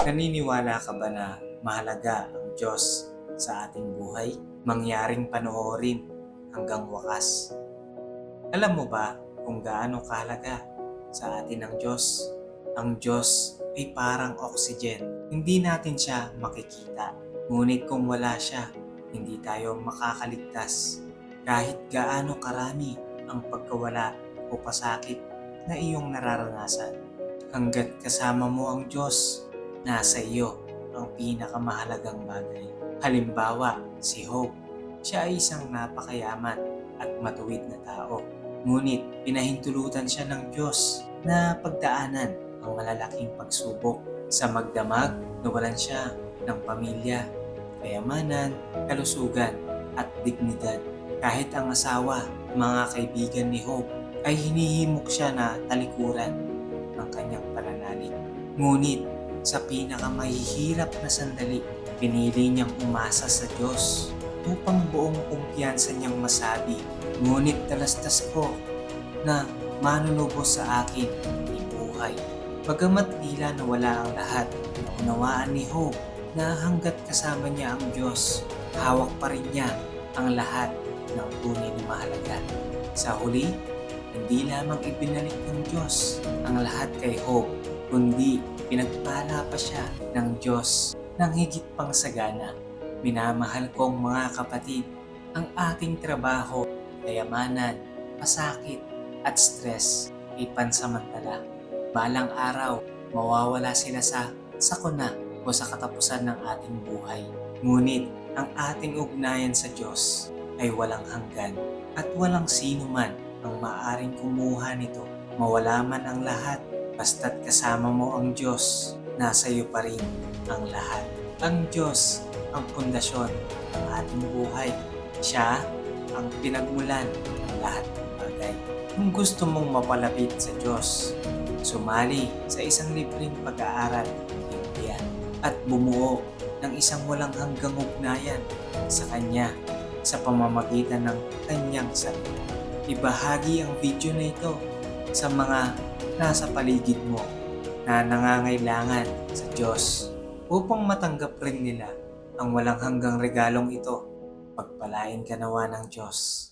Naniniwala ka ba na mahalaga ang Diyos sa ating buhay? Mangyaring panoorin hanggang wakas. Alam mo ba kung gaano kahalaga sa atin ang Diyos? Ang Diyos ay parang oxygen. Hindi natin siya makikita. Ngunit kung wala siya, hindi tayo makakaligtas. Kahit gaano karami ang pagkawala o pasakit na iyong nararanasan. Hanggat kasama mo ang Diyos, nasa iyo ang pinakamahalagang bagay. Halimbawa, si Hope. Siya ay isang napakayaman at matuwid na tao. Ngunit pinahintulutan siya ng Diyos na pagdaanan ang malalaking pagsubok. Sa magdamag, nawalan siya ng pamilya, kayamanan, kalusugan at dignidad. Kahit ang asawa, mga kaibigan ni Hope, ay hinihimok siya na talikuran ng kanyang pananalig. Ngunit sa pinakamahihirap na sandali, pinili niyang umasa sa Diyos upang buong kumpiyansa niyang masabi, Ngunit talastas ko na manunubos sa akin ang buhay. Bagamat tila nawala ang lahat, naunawaan ni Hope na hanggat kasama niya ang Diyos, hawak pa rin niya ang lahat ng tunay na mahalaga. Sa huli, hindi lamang ibinalik ng Diyos ang lahat kay Hope, kundi pinagpala pa siya ng Diyos ng higit pang sagana. Minamahal kong mga kapatid, ang ating trabaho, kayamanan, pasakit, at stress ay pansamantala. Balang araw, mawawala sila sa sakuna o sa katapusan ng ating buhay. Ngunit ang ating ugnayan sa Diyos ay walang hanggan at walang sino man ang maaring kumuha nito. Mawala man ang lahat, basta't kasama mo ang Diyos, nasa iyo pa rin ang lahat. Ang Diyos ang pundasyon ng ating buhay. Siya ang pinagmulan ng lahat ng bagay. Kung gusto mong mapalapit sa Diyos, sumali sa isang libreng pag-aaral ng Biblia at bumuo ng isang walang hanggang ugnayan sa Kanya sa pamamagitan ng Kanyang salita. Ibahagi ang video na ito sa mga nasa paligid mo na nangangailangan sa Diyos upang matanggap rin nila ang walang hanggang regalong ito. Pagpalain ka nawa ng Diyos.